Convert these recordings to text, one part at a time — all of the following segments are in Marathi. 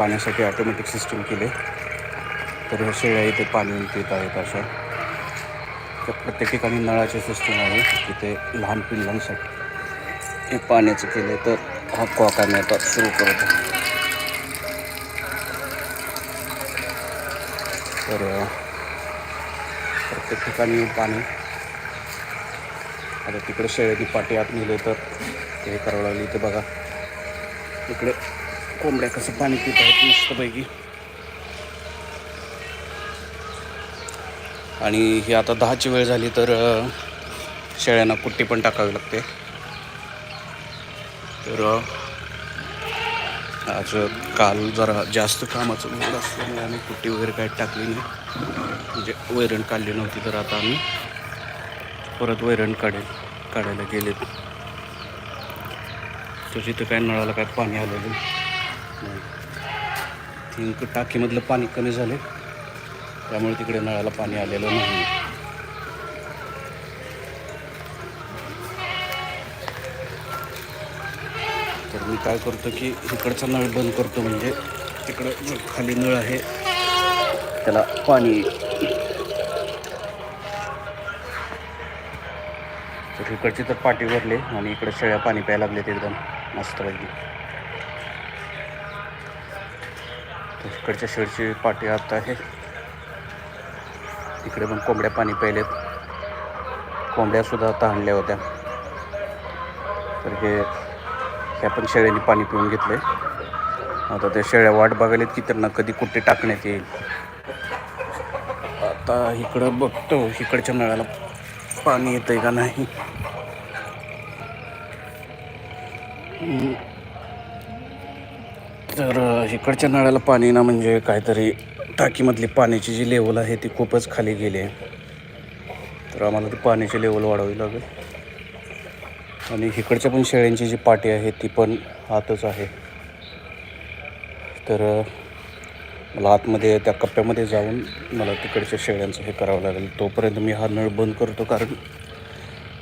पाण्यासाठी ऑटोमॅटिक सिस्टीम केले. तर ह्या शेळ्या इथे पाणी पित आहेत अशा. तर प्रत्येक ठिकाणी नळाची सिस्टीम आहे. तिथे लहान पिल्लांसाठी हे पाण्याचं केले तर हा कॉक आम्ही आता सुरू करत आहे. तर प्रत्येक ठिकाणी पाणी. आता तिकडे शेळ्याची पाटी आत नेले तर ते करावं लागले. इथे बघा. इकडे कोंबड्या कसं पाणी पित आहेत मस्तपैकी. आणि ही आता दहाची वेळ झाली तर शेळ्यांना कुट्टी पण टाकावी लागते. तर आज काल जरा जास्त कामाचं लोड असल्यामुळे आम्ही कुट्टी वगैरे काही टाकली नाही. म्हणजे वैरण काढली नव्हती तर आता आम्ही परत वैरण काढेल काढायला गेले तर तिथं काय नळाला काय पाणी आलेलं नाही. थिंक टाकीमधलं पाणी कमी झाले त्यामुळे तिकडे नळाला पाणी आलेलं नाही. तर मी काय करतो की इकडचा नळ बंद करतो म्हणजे तिकडं जो खाली नळ आहे त्याला पाणी तर इकडची तर पाठी भरले आणि इकडे शेळ्या पाणी प्यायला लागलेत एकदम मस्तपैकी. इकडच्या शेळची पाठी आता आहे. इकडे पण कोंबड्या पाणी प्यायलेत. कोंबड्यासुद्धा आता आणल्या होत्या. तर हे ह्या पण शेळ्यांनी पाणी पिऊन घेतले आता त्या शेळ्या वाट बघायलेत की त्यांना कधी कुठे टाकण्यात येईल. आता इकडं बघतो इकडच्या नळाला पाणी येतंय का नाही. तर इकडच्या नळाला पाणी ना म्हणजे काहीतरी टाकीमधली पाण्याची जी लेवल आहे ती खूपच खाली गेली आहे. तर आम्हाला ती पाण्याची लेवल वाढावी लागेल. आणि इकडच्या पण शेळ्यांची जी पाटी आहे ती पण आतच आहे. तर मला आतमध्ये त्या कप्प्यामध्ये जाऊन मला तिकडच्या शेळ्यांचं हे करावं लागेल. तोपर्यंत मी हा नळ बंद करतो कारण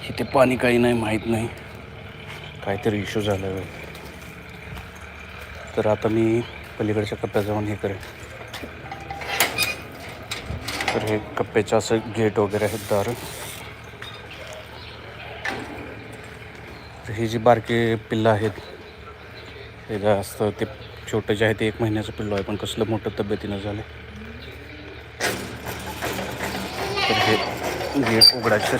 इथे पाणी काही नाही माहीत नाही. काहीतरी इश्यू झाला आहे. तर आता मी पलीकडच्या कप्प्यात जाऊन हे करेन. तर हे कप्प्याचं असं गेट वगैरे आहेत दार. तर ही जी बारके पिल्लं आहेत हे जास्त ते छोटं जे आहे ते एक महिन्याचं पिल्लो आहे पण कसलं मोठं तब्येतीनं झालं तर हे गेट उघडायचं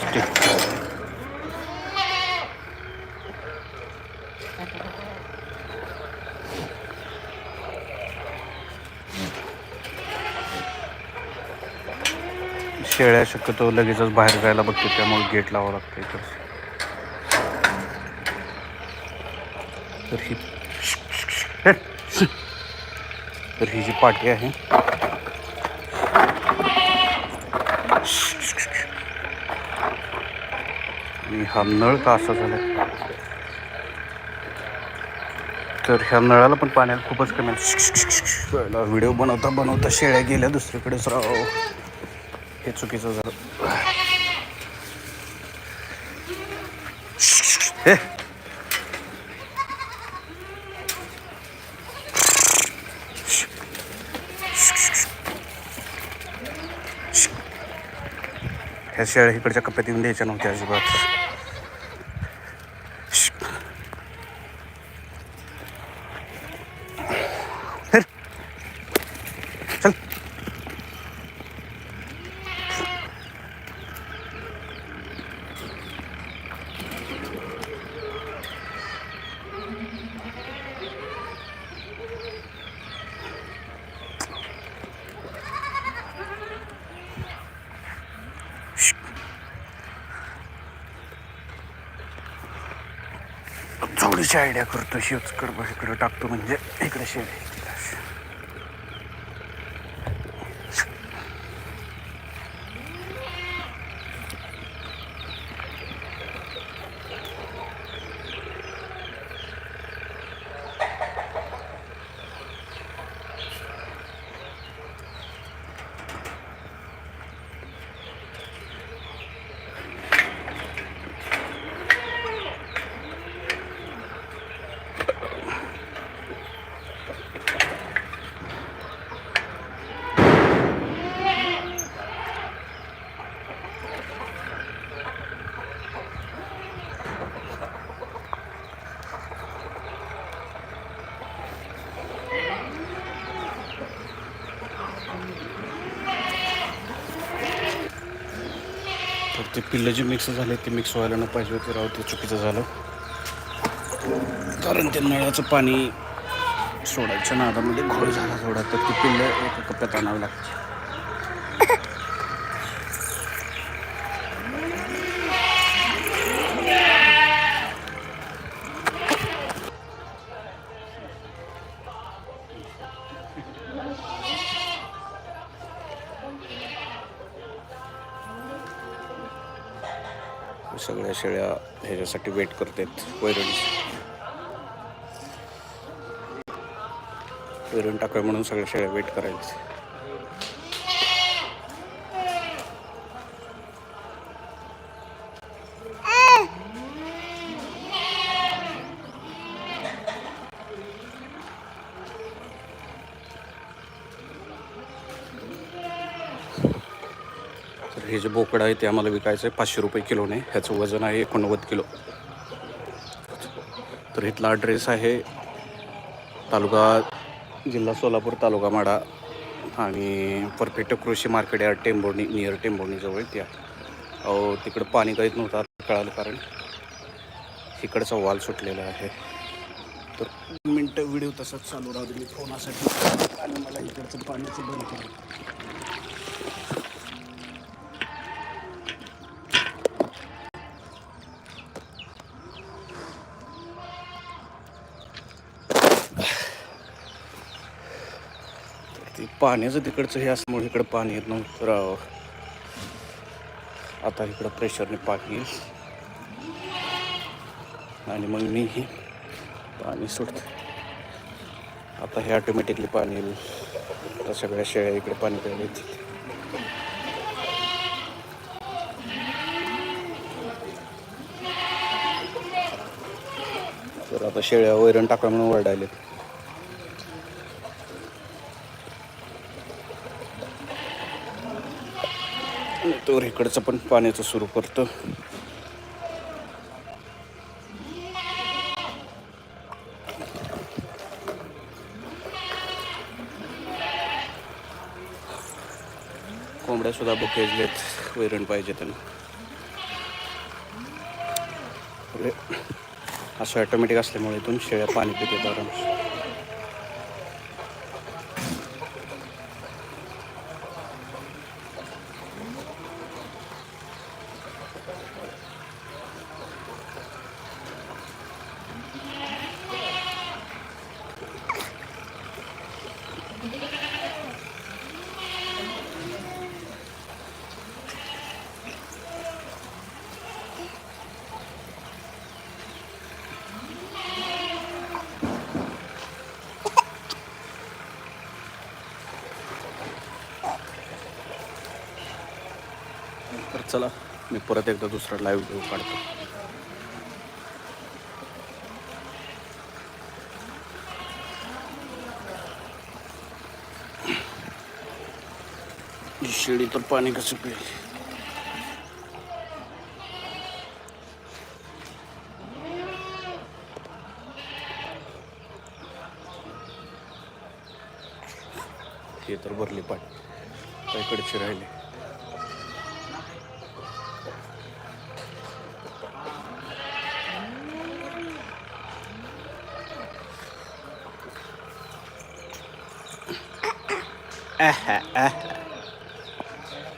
शेळ्या शक्यतो लगेचच बाहेर जायला बघते त्यामुळे गेट लावावं लागतं तर ही तर ही जी पाटी आहे. आणि हा नळ का असा झाला. तर ह्या नळाला पण पाण्याला खूपच कमी आहे. व्हिडिओ बनवता बनवता शेळ्या गेल्या दुसरीकडेच राव. Eh. हे चुकीचं झालं ह्या शेळ्या इकडच्या कप्प्यात येऊन द्यायच्या नव्हत्या अजिबात. थोडीशी आयडिया करतो. शिवच कडबा इकडं टाकतो म्हणजे इकडे शेड ते पिल्लं जे मिक्स झाले ते मिक्स व्हायला न पाहिजे होते. राव ते चुकीचं झालं. कारण ते नळाचं पाणी सोडायच्या नादामध्ये घोळ झाला थोडा तर ती पिल्लं एका कप्प्यात आणावी लागते सगळ्या शेळ्या ह्याच्यासाठी वेट करतात वैरण. वैरण टाकाय म्हणून सगळ्या शेळ्या वेट करायला. हे जे बोकडं आहे ते आम्हाला विकायचं आहे. पाचशे रुपये किलोने. ह्याचं वजन आहे एकोणनव्वद किलो. तर इथला ॲड्रेस आहे तालुका जिल्हा सोलापूर तालुका माडा आणि परफेक्ट कृषी मार्केट या टेंबोर्णी नियर टेंबोर्णीजवळ त्या अहो तिकडं पाणी काहीच नव्हतं कळालं कारण इकडचा वाल सुटलेला आहे. तर दोन मिनटं व्हिडिओ तसाच चालू राहू मी फोनासाठी आणि मला इकडचं पाण्याचं बंद केलं ते पाण्याचं तिकडचं हे असल्यामुळे इकडं पाणी येत नव्हतं. राहावं आता इकडं प्रेशरने पाणी येईल. आणि मग मी हे पाणी सोडतो. आता हे ऑटोमॅटिकली पाणी येईल. आता सगळ्या शेळ्या इकडे पाणी प्यायला येतील. तर आता शेळ्या वैरण टाका म्हणून ओरडायलेत. तर इकडचं पण पाण्याचं सुरू करतो कोंबड्या सुद्धा बुकेजलेत वैरण पाहिजे त्यांना. असं ऑटोमॅटिक असल्यामुळे इथून शेळ्या पाणी पिते आरामशीर. चला मी परत एकदा दुसरा लाईव्ह व्हिडिओ काढतो. शिडी तर पाणी कसं पिईल? हे तर भरली पाणी. त्या इकडचे राहिले. आहा, आहा.